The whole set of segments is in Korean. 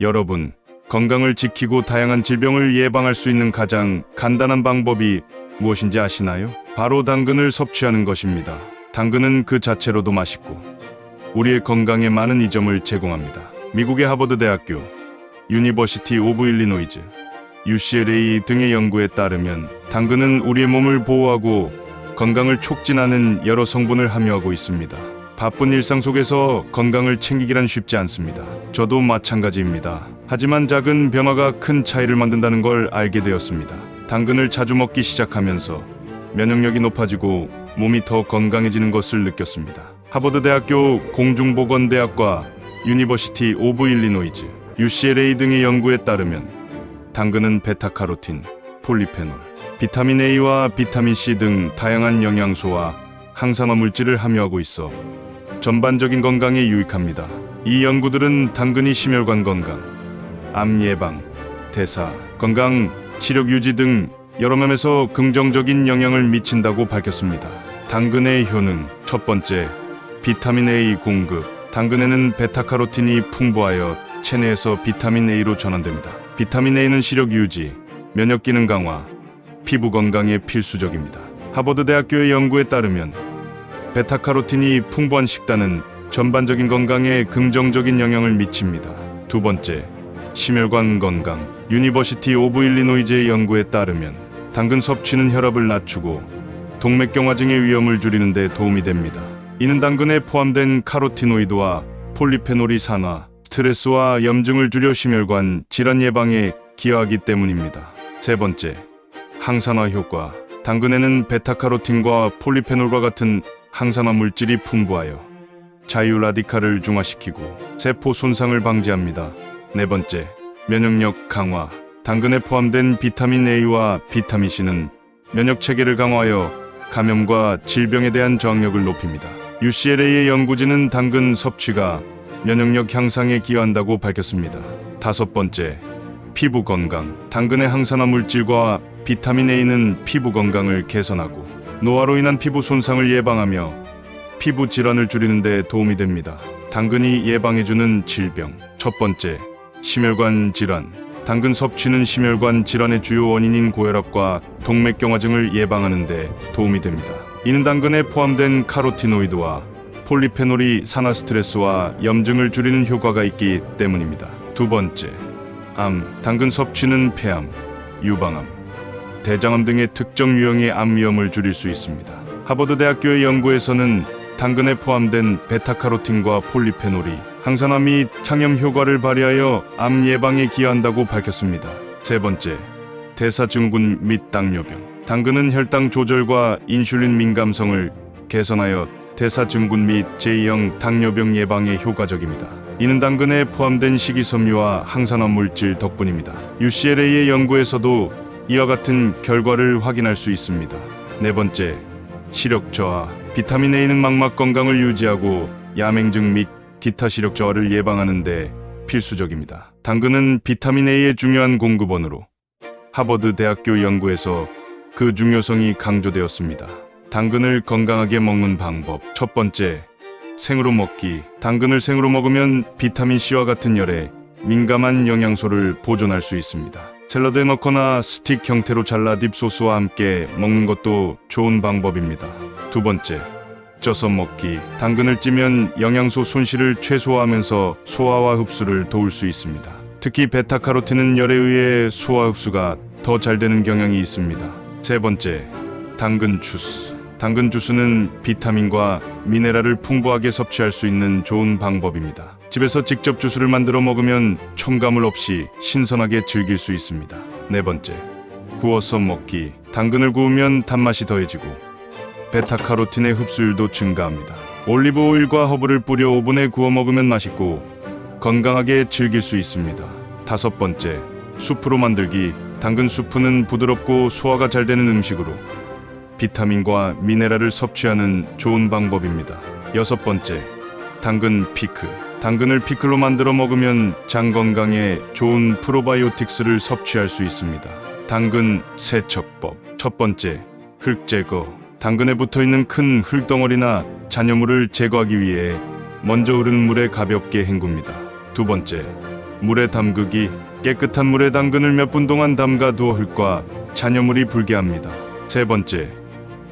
여러분, 건강을 지키고 다양한 질병을 예방할 수 있는 가장 간단한 방법이 무엇인지 아시나요? 바로 당근을 섭취하는 것입니다. 당근은 그 자체로도 맛있고 우리의 건강에 많은 이점을 제공합니다. 미국의 하버드 대학교, 유니버시티 오브 일리노이즈, UCLA 등의 연구에 따르면 당근은 우리의 몸을 보호하고 건강을 촉진하는 여러 성분을 함유하고 있습니다. 바쁜 일상 속에서 건강을 챙기기란 쉽지 않습니다. 저도 마찬가지입니다. 하지만 작은 변화가 큰 차이를 만든다는 걸 알게 되었습니다. 당근을 자주 먹기 시작하면서 면역력이 높아지고 몸이 더 건강해지는 것을 느꼈습니다. 하버드 대학교 공중보건대학과 유니버시티 오브 일리노이즈, UCLA 등의 연구에 따르면 당근은 베타카로틴, 폴리페놀, 비타민 A와 비타민 C 등 다양한 영양소와 항산화 물질을 함유하고 있어 전반적인 건강에 유익합니다. 이 연구들은 당근이 심혈관 건강, 암 예방, 대사, 건강, 시력 유지 등 여러 면에서 긍정적인 영향을 미친다고 밝혔습니다. 당근의 효능 첫 번째, 비타민 A 공급. 당근에는 베타카로틴이 풍부하여 체내에서 비타민 A로 전환됩니다. 비타민 A는 시력 유지, 면역 기능 강화, 피부 건강에 필수적입니다. 하버드 대학교의 연구에 따르면 베타카로틴이 풍부한 식단은 전반적인 건강에 긍정적인 영향을 미칩니다. 두 번째, 심혈관 건강. 유니버시티 오브 일리노이즈의 연구에 따르면 당근 섭취는 혈압을 낮추고 동맥경화증의 위험을 줄이는 데 도움이 됩니다. 이는 당근에 포함된 카로티노이드와 폴리페놀이 산화, 스트레스와 염증을 줄여 심혈관 질환 예방에 기여하기 때문입니다. 세 번째, 항산화 효과. 당근에는 베타카로틴과 폴리페놀과 같은 항산화 물질이 풍부하여 자유 라디칼을 중화시키고 세포 손상을 방지합니다. 네 번째, 면역력 강화. 당근에 포함된 비타민 A와 비타민 C는 면역 체계를 강화하여 감염과 질병에 대한 저항력을 높입니다. UCLA의 연구진은 당근 섭취가 면역력 향상에 기여한다고 밝혔습니다. 다섯 번째, 피부 건강. 당근의 항산화 물질과 비타민 A는 피부 건강을 개선하고 노화로 인한 피부 손상을 예방하며 피부 질환을 줄이는 데 도움이 됩니다. 당근이 예방해주는 질병. 첫 번째, 심혈관 질환. 당근 섭취는 심혈관 질환의 주요 원인인 고혈압과 동맥경화증을 예방하는 데 도움이 됩니다. 이는 당근에 포함된 카로티노이드와 폴리페놀이 산화 스트레스와 염증을 줄이는 효과가 있기 때문입니다. 두 번째, 암. 당근 섭취는 폐암, 유방암, 대장암 등의 특정 유형의 암 위험을 줄일 수 있습니다. 하버드 대학교의 연구에서는 당근에 포함된 베타카로틴과 폴리페놀이 항산화 및 창염 효과를 발휘하여 암 예방에 기여한다고 밝혔습니다. 세 번째, 대사증후군 및 당뇨병. 당근은 혈당 조절과 인슐린 민감성을 개선하여 대사증후군 및 제2형 당뇨병 예방에 효과적입니다. 이는 당근에 포함된 식이섬유와 항산화 물질 덕분입니다. UCLA의 연구에서도 이와 같은 결과를 확인할 수 있습니다. 네 번째, 시력 저하. 비타민 A는 망막 건강을 유지하고 야맹증 및 기타 시력 저하를 예방하는 데 필수적입니다. 당근은 비타민 A의 중요한 공급원으로 하버드 대학교 연구에서 그 중요성이 강조되었습니다. 당근을 건강하게 먹는 방법. 첫 번째, 생으로 먹기. 당근을 생으로 먹으면 비타민 C와 같은 열에 민감한 영양소를 보존할 수 있습니다. 샐러드에 넣거나 스틱 형태로 잘라 딥소스와 함께 먹는 것도 좋은 방법입니다. 두 번째, 쪄서 먹기. 당근을 찌면 영양소 손실을 최소화하면서 소화와 흡수를 도울 수 있습니다. 특히 베타카로틴은 열에 의해 소화 흡수가 더 잘 되는 경향이 있습니다. 세 번째, 당근 주스. 당근 주스는 비타민과 미네랄을 풍부하게 섭취할 수 있는 좋은 방법입니다. 집에서 직접 주스를 만들어 먹으면 첨가물 없이 신선하게 즐길 수 있습니다. 네 번째, 구워서 먹기. 당근을 구우면 단맛이 더해지고 베타카로틴의 흡수율도 증가합니다. 올리브 오일과 허브를 뿌려 오븐에 구워 먹으면 맛있고 건강하게 즐길 수 있습니다. 다섯 번째, 수프로 만들기. 당근 수프는 부드럽고 소화가 잘 되는 음식으로 비타민과 미네랄을 섭취하는 좋은 방법입니다. 여섯 번째, 당근 피클. 당근을 피클로 만들어 먹으면 장 건강에 좋은 프로바이오틱스를 섭취할 수 있습니다. 당근 세척법. 첫 번째, 흙 제거. 당근에 붙어 있는 큰 흙덩어리나 잔여물을 제거하기 위해 먼저 흐르는 물에 가볍게 헹굽니다. 두 번째, 물에 담그기 깨끗한 물에 당근을 몇 분 동안 담가 두어 흙과 잔여물이 불게 합니다. 세 번째,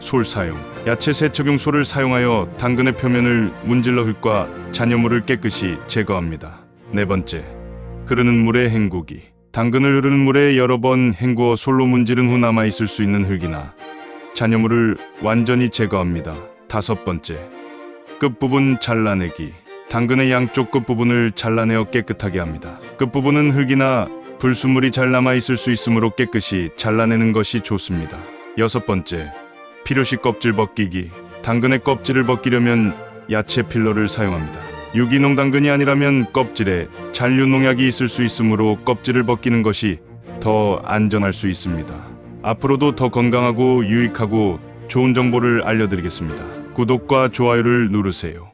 솔 사용. 야채 세척용솔을 사용하여 당근의 표면을 문질러 흙과 잔여물을 깨끗이 제거합니다. 네 번째, 흐르는 물에 헹구기. 당근을 흐르는 물에 여러 번 헹구어 솔로 문지른 후 남아 있을 수 있는 흙이나 잔여물을 완전히 제거합니다. 다섯 번째, 끝부분 잘라내기. 당근의 양쪽 끝부분을 잘라내어 깨끗하게 합니다. 끝부분은 흙이나 불순물이 잘 남아 있을 수 있으므로 깨끗이 잘라내는 것이 좋습니다. 여섯 번째, 필요시 껍질 벗기기. 당근의 껍질을 벗기려면 야채 필러를 사용합니다. 유기농 당근이 아니라면 껍질에 잔류 농약이 있을 수 있으므로 껍질을 벗기는 것이 더 안전할 수 있습니다. 앞으로도 더 건강하고 유익하고 좋은 정보를 알려드리겠습니다. 구독과 좋아요를 누르세요.